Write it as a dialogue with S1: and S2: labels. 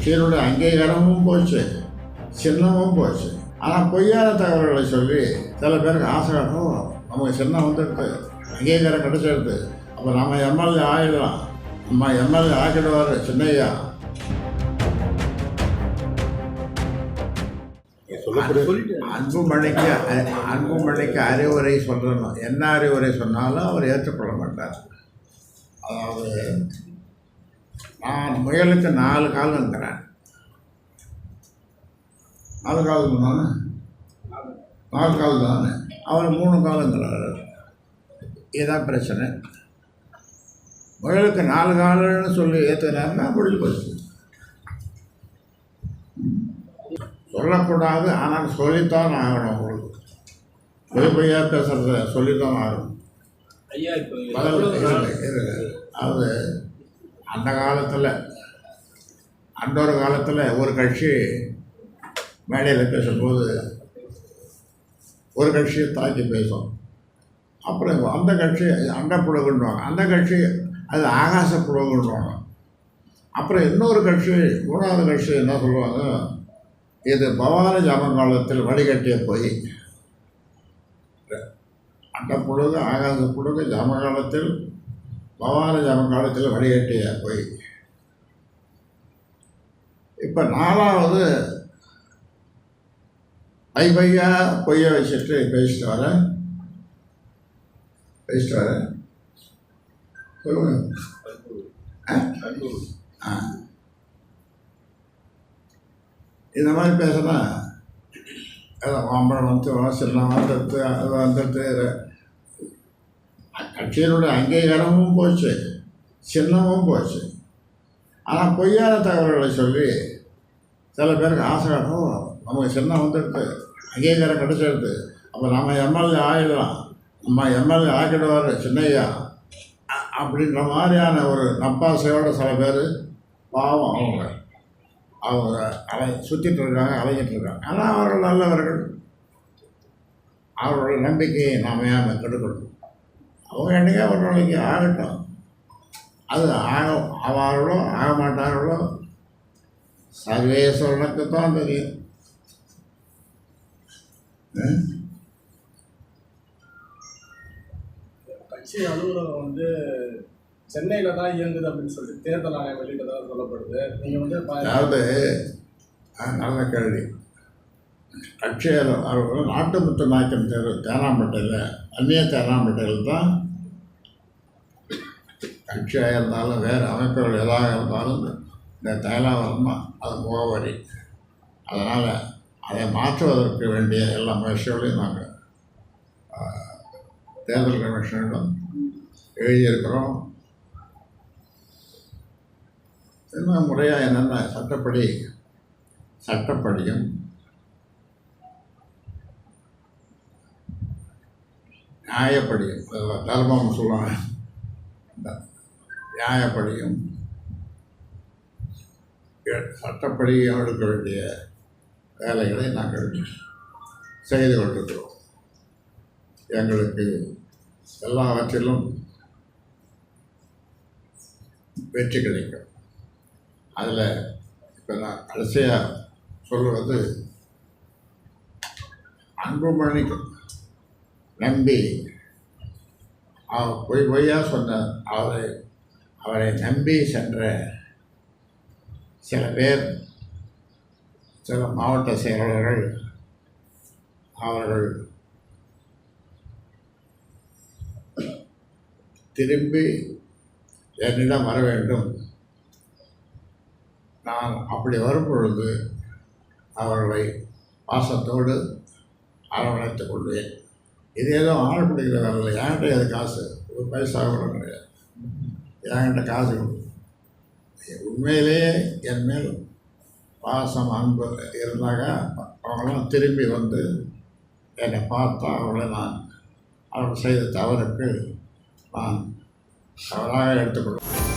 S1: கட்சியினுடைய அங்கீகாரமும் போச்சு சின்னமும் போச்சு. ஆனால் பொய்யான தகவல்களை சொல்லி சில பேருக்கு ஆசை காட்டும் நமக்கு சின்னம் வந்துடுது அங்கீகாரம் கிடைச்சிடுது அப்போ நம்ம எம்எல்ஏ ஆகிடலாம் நம்ம எம்எல்ஏ ஆக்கிடுவார் சின்னையா. அன்புமணிக்கு அன்புமணிக்கு அறிவுரை சொல்லணும். என்ன அறிவுரை சொன்னாலும் அவர் ஏற்றுக்கொள்ள மாட்டார். அதாவது முயலுக்கு நாலு காலுங்கிறேன் நாலு கால் தானே? நாலு கால் தானே? அவர் மூணு காலுங்கிறாரு. இதுதான் பிரச்சனை. முயலுக்கு நாலு காலுன்னு சொல்லி ஏற்றுனாருன்னா முடிஞ்சு போச்சு? சொல்லக்கூடாது ஆனால் சொல்லித்தான் ஆகணும் உங்களுக்கு பொய் பொய்யா பேசுகிறத சொல்லித்தான் ஆகணும்.
S2: ஐயா இப்போ
S1: பதில்
S2: எவ்வளவு
S1: அந்த காலத்தில் அன்றொரு காலத்தில் ஒரு கட்சி மேடையில் பேசும்போது ஒரு கட்சியை தாக்கி பேசும். அப்புறம் அந்த கட்சி அண்ட அந்த கட்சி அது ஆகாச புழகுன்றாங்க அப்புறம் இன்னொரு கட்சி மூணாவது கட்சி என்ன சொல்லுவாங்க? இது பவானி ஜாமங்காலத்தில் வடிகட்டிய போய். அண்ட புழுகு ஆகாச புழுகு ஜாமகாலத்தில் பவானி ஜாமகாலத்தில் வடிகட்டிய போய். இப்போ நாலாவது ஐபையா பொய்ய வச்சுட்டு பேசிட்டு வரேன். பேசிட்டு வரேன். சொல்லுங்க. ஆ? இந்த மாதிரி பேசுனா அதான் மாம்பழம் வந்து சின்னம் வந்துடுது அது வந்துடுது கட்சியினுடைய அங்கீகாரமும் போச்சு சின்னமும் போச்சு. ஆனால் பொய்யான தகவல்களை சொல்லி சில பேருக்கு ஆசை காட்டும் நமக்கு சின்ன வந்துடுது அங்கீகாரம் கிடைச்சிடுது அப்போ நம்ம எம்எல்ஏ ஆகிடலாம் நம்ம எம்எல்ஏ ஆக்கிடுவார் சின்னையா. அப்படின்ற மாதிரியான ஒரு நப்பாசையோட சில பேர் பாவம் அவங்க அவங்க அலை சுற்றிட்டு இருக்காங்க அலைஞ்சிட்டு இருக்காங்க. ஆனால் அவர்கள் நல்லவர்கள். அவர்களுடைய நம்பிக்கையை நாம் ஏன் கெடுக்கணும் அவங்க என்னைக்கா ஒரு நாளைக்கு ஆகட்டும். அது ஆக ஆவார்களோ ஆக மாட்டார்களோ சர்வேஸ்வரனுக்கு தான் தெரியும்?
S2: கட்சி அலுவலகம் வந்து சென்னையில தான் இயங்குது அப்படின்னு சொல்லிட்டு தேர்தல் ஆணையம் வெளியிட்டதாக சொல்லப்படுது. நீங்க வந்து
S1: அதாவது நல்ல கேள்வி. கட்சியில் அவர்கள் நாட்டுமுத்து நாயக்கன் தேர்வு தேனாம்பேட்டையில் அந்நிய தேனாம்பேட்டையில் தான் கட்சியாக இருந்தாலும் வேறு அமைப்புகள் எதாக இருந்தாலும் இந்த தைலாவரம் அது முகவரி. அதனால் அதை மாற்றுவதற்கு வேண்டிய எல்லா முயற்சிகளையும் நாங்கள் தேர்தல் கமிஷனிடம் எழுதியிருக்கிறோம். இன்னும் முறையாக என்னென்ன சட்டப்படி சட்டப்படியும் நியாயப்படியும் தர்மம் சொல்லுவாங்க. நியாயப்படியும் எ- சட்டப்படி எடுக்க வேண்டிய வேலைகளை நாங்கள் செய்து கொண்டிருக்கிறோம். எங்களுக்கு எல்லாவற்றிலும் வெற்றி கிடைக்கும். அதில் இப்போ நான் கடைசியாக சொல்கிறது அன்புமணி நம்பி அவர் பொய் பொய்யா சொன்ன அவரை அவரை நம்பி சென்ற சில பேர் சில மாவட்ட செயலாளர்கள் அவர்கள் திரும்பி என்னிடம் வர வேண்டும். நான் அப்படி வரும் பொழுது அவர்களை பாசத்தோடு அரவணைத்துக் கொள்வேன். இது ஏதோ ஆள் பிடிக்கிற ஏன் இல்லை அது காசு? ஒரு பைசா கூட கிடையாது. என்கிட்ட காசு கொடு. உண்மையிலேயே என் மேல் பாசம் அன்பு இருந்தாக்கா அவங்களாம் திரும்பி வந்து என்னை பார்த்தா அவளை நான் அவர்கள் செய்த தவறுக்கு நான் தவறாக எடுத்துக்கொள்வேன்